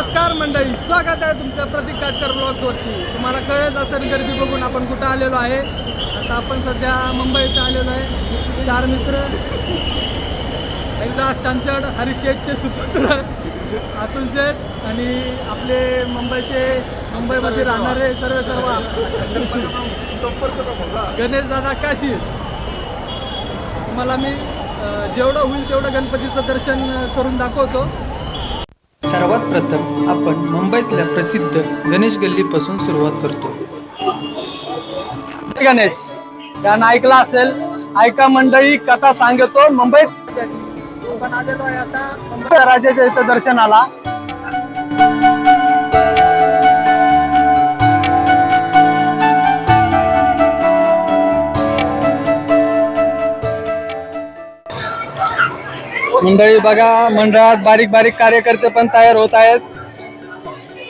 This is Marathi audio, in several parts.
मंडळी स्वागत आहे तुमचं प्रतीक काटकर ब्लॉग्सवरती तुम्हाला कळत असेल गर्दी बघून आपण कुठं आलेलो आहे. आता आपण सध्या मुंबईत आलेलो आहे. चार मित्र. एकदास चांचड हरीश शेठचे सुपुत्र अतुल शेठ आणि आपले मुंबईचे मुंबईमध्ये राहणारे सर्व सर्व. गणेश दादा काशीर. तुम्हाला मी जेवढं होईल तेवढं गणपतीचं दर्शन करून दाखवतो. सर्वात प्रथम आपण मुंबईतल्या प्रसिद्ध गणेश गल्लीपासून सुरुवात करतो. गणेश. यानं ऐकला असेल ऐका मंडळी कथा सांगतो. मुंबईत आता. राजाच्या इथं दर्शनाला. मंडळी बघा मंडळात बारीक बारीक कार्यकर्ते पण तयार होत आहेत.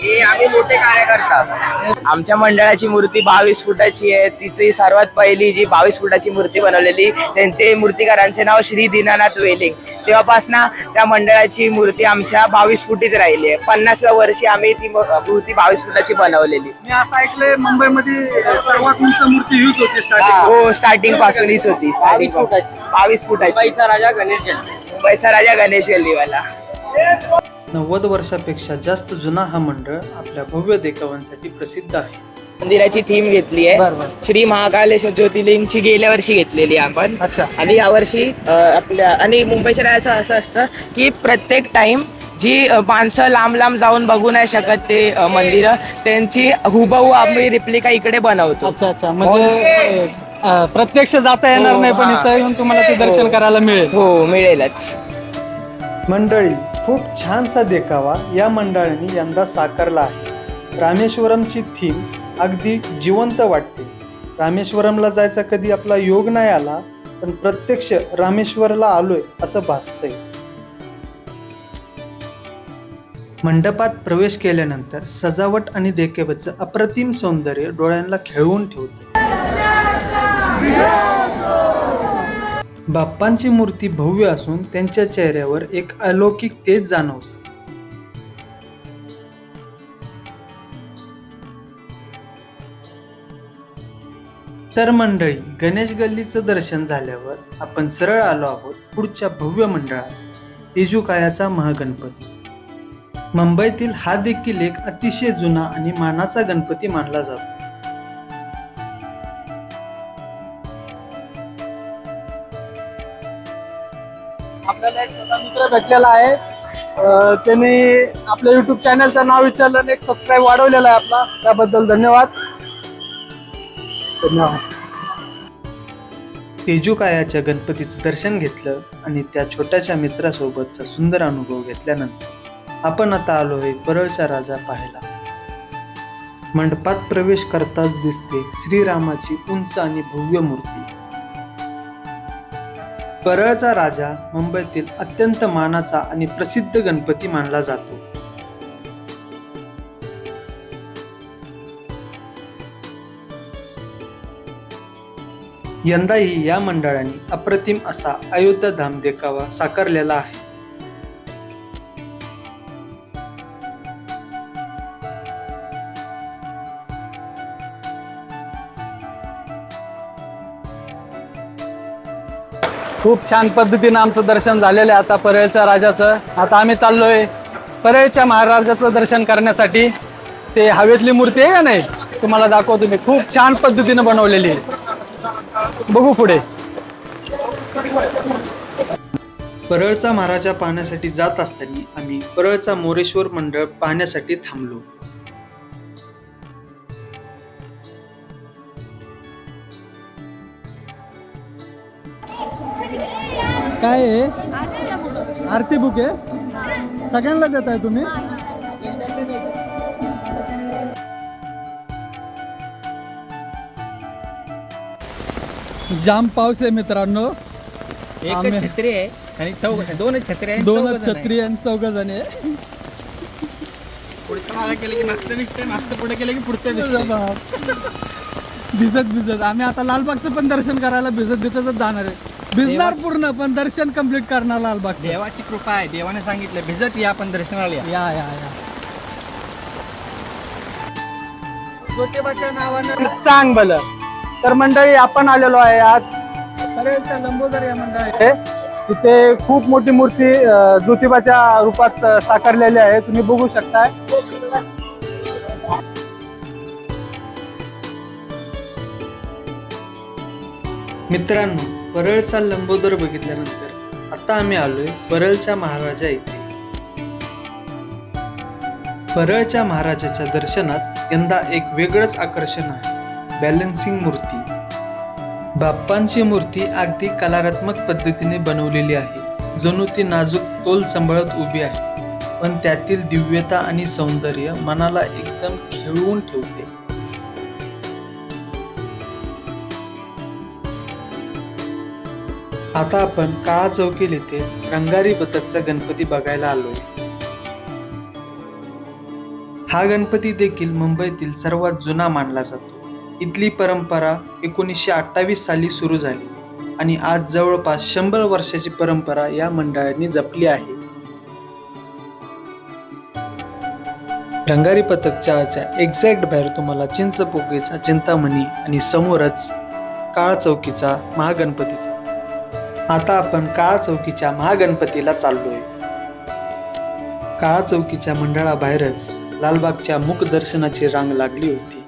हे आम्ही मोठे कार्यकर्ता. आमच्या मंडळाची मूर्ती बावीस फुटाची आहे. तिची सर्वात पहिली जी बावीस फुटाची मूर्ती बनवलेली त्यांचे मूर्तिकारांचे नाव श्री दीनानाथ वेलिंग तेव्हापासून त्या मंडळाची मूर्ती आमच्या बावीस फुटीच राहिली आहे. पन्नासव्या वर्षी आम्ही ती मूर्ती बावीस फुटाची बनवलेली. मी असं ऐकलंय मुंबईमध्ये सर्वात उंच मूर्ती हीच होती स्टार्टिंग हो स्टार्टिंग पासूनच होती बावीस फुटाची. बावीस फुटाची. राजा गणेश मुंबईचा राजा गणेश गल्लीवाला. नव्वद वर्षापेक्षा जास्त जुना हा मंडळ आपल्या भव्य देखावांसाठी प्रसिद्ध आहे. मंदिराची थीम घेतली आहे. श्री महाकालेश्वर ज्योतिर्लिंगची गेल्या वर्षी घेतलेली आहे आपण. अच्छा. आणि यावर्षी अ, आपल्या आणि मुंबईच्या राहायचं असं असतं की प्रत्येक टाइम जी माणसं लांब लांब जाऊन बघू नाही शकत ते मंदिरं त्यांची हुबहू आम्ही रिप्लिका इकडे बनवतो. अच्छा अच्छा. म्हणजे अं, प्रत्यक्ष जाता येणार हो, नाही पण हा. इथं येऊन तुम्हाला ते दर्शन हो. करायला मिळेल. हो मिळेलच. मंडळी खूप छानसा देखावा या मंडळाने यंदा साकारला आहे. रामेश्वरमची थीम अगदी जिवंत वाटते. रामेश्वरमला जायचा कधी आपला योग नाही आला पण प्रत्यक्ष रामेश्वरला आलोय असं भासतंय. मंडपात प्रवेश केल्यानंतर सजावट आणि देखाव्याचं अप्रतिम सौंदर्य डोळ्यांना खेळवून ठेवते. बाप्पांची मूर्ती भव्य असून त्यांच्या चेहऱ्यावर एक अलौकिक तेज जाणवतं. तर मंडळी गणेश गल्लीचं दर्शन झाल्यावर आपण सरळ आलो आहोत पुढच्या भव्य मंडळात इजुकायाचा महागणपती. मुंबईतील हा देखील एक अतिशय जुना आणि मानाचा गणपती मानला जातो. आपल्याला एक छोटा मित्र भेटलेला आहे. अं, त्यांनी आपल्या युट्यूब चॅनलचं नाव विचारलं आणि एक सबस्क्राईब वाढवलेला आहे आपला. त्याबद्दल धन्यवाद. धन्यवाद. तेजुकायाच्या गणपतीचं दर्शन घेतलं आणि त्या छोट्याशा मित्रासोबतचा सुंदर अनुभव घेतल्यानंतर आपण आता आलो आहे परळचा राजा पाहायला. मंडपात प्रवेश करताच दिसते श्रीरामाची उंच आणि भव्य मूर्ती. परळचा राजा मुंबईतील अत्यंत मानाचा आणि प्रसिद्ध गणपती मानला जातो. यंदाही या मंडळाने अप्रतिम असा अयोध्या धाम देखावा साकारलेला आहे. खूप छान पद्धतीनं आमचं दर्शन झालेलं आहे आता परळच्या राजाचं. आता आम्ही चाललोय परळच्या महाराजाचं दर्शन करण्यासाठी. ते हवेतली मूर्ती आहे का नाही? तुम्हाला दाखवतो मी. खूप छान पद्धतीनं बनवलेली आहे. बघू पुढे. परळचा महाराजा पाहण्यासाठी जात असताना आम्ही परळचा मोरेश्वर मंडळ पाहण्यासाठी थांबलो. काय आहे? आरती बुक. आहे? सगळ्यांना देत आहे तुम्ही जाम पाऊस आहे मित्रांनो. एकच छत्री आहे आणि चौघ दोनच छत्री आहे दोनच छत्री आणि चौघ जण आहे. पुढचं मागे केलं की मागचं दिसतंय मागचं पुढे केलं की पुढचं दिसतंय. भिजत भिजत. आम्ही आता लालबागचं पण दर्शन करायला भिजत भिजतच जाणार आहे. भिजणार पूर्ण पण दर्शन कंप्लीट करणार लालबाग देवाची कृपा आहे. देवाने सांगितलं भिजत या आपण दर्शनाला या. या या या. सांग बल तर मंडळी आपण आलेलो आहे आज. लंबोदर या तिथे खूप मोठी मूर्ती ज्योतिबाच्या रूपात साकारलेली आहे. तुम्ही बघू शकताय. मित्रांनो परळचा लंबोदर बघितल्यानंतर आता आम्ही आलोय परळच्या महाराजा इथे. परळच्या महाराजाच्या दर्शनात यंदा एक वेगळंच आकर्षण आहे बॅलन्सिंग मूर्ती. बाप्पांची मूर्ती अगदी कलात्मक पद्धतीने बनवलेली आहे जणू ती नाजूक तोल सांभाळत उभी आहे पण त्यातील दिव्यता आणि सौंदर्य मनाला एकदम खेळवून ठेवते. आता आपण काळा चौकील येथे रंगारी बतकचा गणपती बघायला आलो हा गणपती देखील मुंबईतील सर्वात जुना मानला जातो. इथली परंपरा एकोणीसशे अठ्ठावीस साली सुरू झाली आणि आज जवळपास शंभर वर्षाची परंपरा या मंडळाने जपली आहे. रंगारी पथकच्या एक्झॅक्ट बाहेर तुम्हाला चिंचपोकेचा चिंतामणी आणि समोरच काळा चौकीचा महागणपतीचा आता आपण काळा चौकीच्या महागणपतीला चाललोय. काळा चौकीच्या मंडळाबाहेरच लालबागच्या मुख दर्शनाची रांग लागली होती.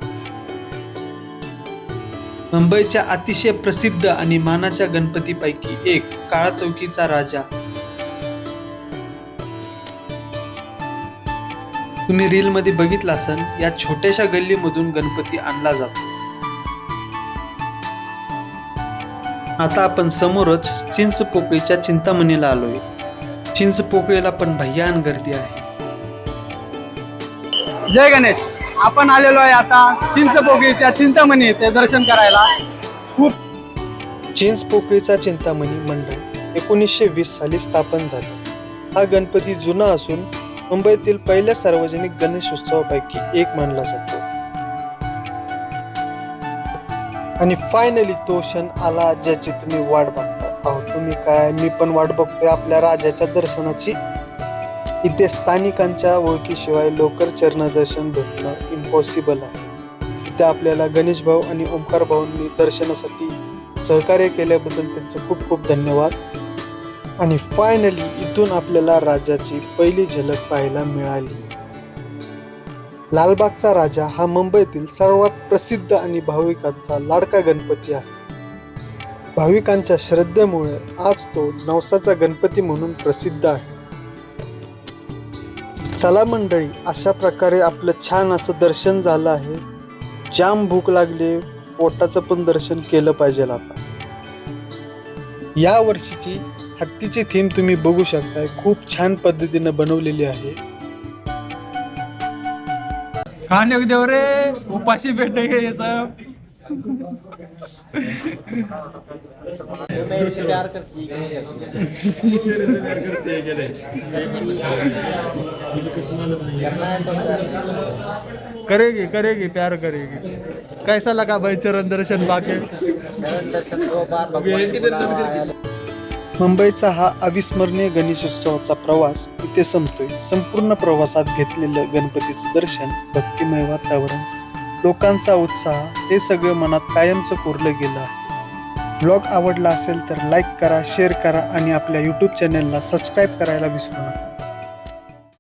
मुंबईच्या अतिशय प्रसिद्ध आणि मानाच्या गणपतीपैकी एक काळा चौकीचा राजा. तुम्ही रील मध्ये बघितला असन या छोट्याशा गल्लीमधून गणपती आणला जातो. आता आपण समोरच चिंच पोकळीच्या चिंतामणीला आलोय. चिंच पोकळीला पण भयान गर्दी आहे. जय गणेश. आपण आलेलो आहे आता चिंचपोगीच्या चिंतामणी येथे दर्शन करायला. खूप चिंच पोकळीचा चिंतामणी मंडळ एकोणीसशे वीस साली स्थापन झाले. हा गणपती जुना असून मुंबईतील पहिल्या सार्वजनिक गणेशोत्सवापैकी एक मानला जातो. आणि फायनली तो क्षण आला ज्याची तुम्ही वाट बघता अहो तुम्ही काय? मी पण वाट बघतोय आपल्या राजाच्या दर्शनाची. इथे स्थानिकांच्या ओळखीशिवाय लवकर चरणदर्शन भेटणं इम्पॉसिबल आहे. इथे आपल्याला गणेश भाऊ आणि ओंकार भाऊंनी दर्शनासाठी सहकार्य केल्याबद्दल त्यांचे खूप खूप धन्यवाद. आणि फायनली इथून आपल्याला राजाची पहिली झलक पाहायला मिळाली. लालबागचा राजा हा मुंबईतील सर्वात प्रसिद्ध आणि भाविकांचा लाडका गणपती आहे. भाविकांच्या श्रद्धेमुळे आज तो नवसाचा गणपती म्हणून प्रसिद्ध आहे. चला मंडळी अशा प्रकारे आपलं छान असं दर्शन झालं आहे. जाम भूक लागली पोटाचं पण दर्शन केलं पाहिजे आता. या वर्षीची हत्तीची थीम तुम्ही बघू शकताय. खूप छान पद्धतीनं बनवलेली आहे. खाने को देव रे उपाशी बैठेंगे ये सब. करेगी करेगी प्यार करेगी. कैसा लगा भाई चरण दर्शन बाके? मुंबईचा हा अविस्मरणीय गणेशोत्सवाचा प्रवास इथे संपतोय. संपूर्ण प्रवासात घेतलेलं गणपतीचं दर्शन भक्तिमय वातावरण लोकांचा उत्साह हे सगळं मनात कायमचं कोरलं गेलं आहे. ब्लॉग आवडला असेल तर लाईक करा शेअर करा आणि आपल्या यूट्यूब चॅनलला सबस्क्राईब करायला विसरू नका.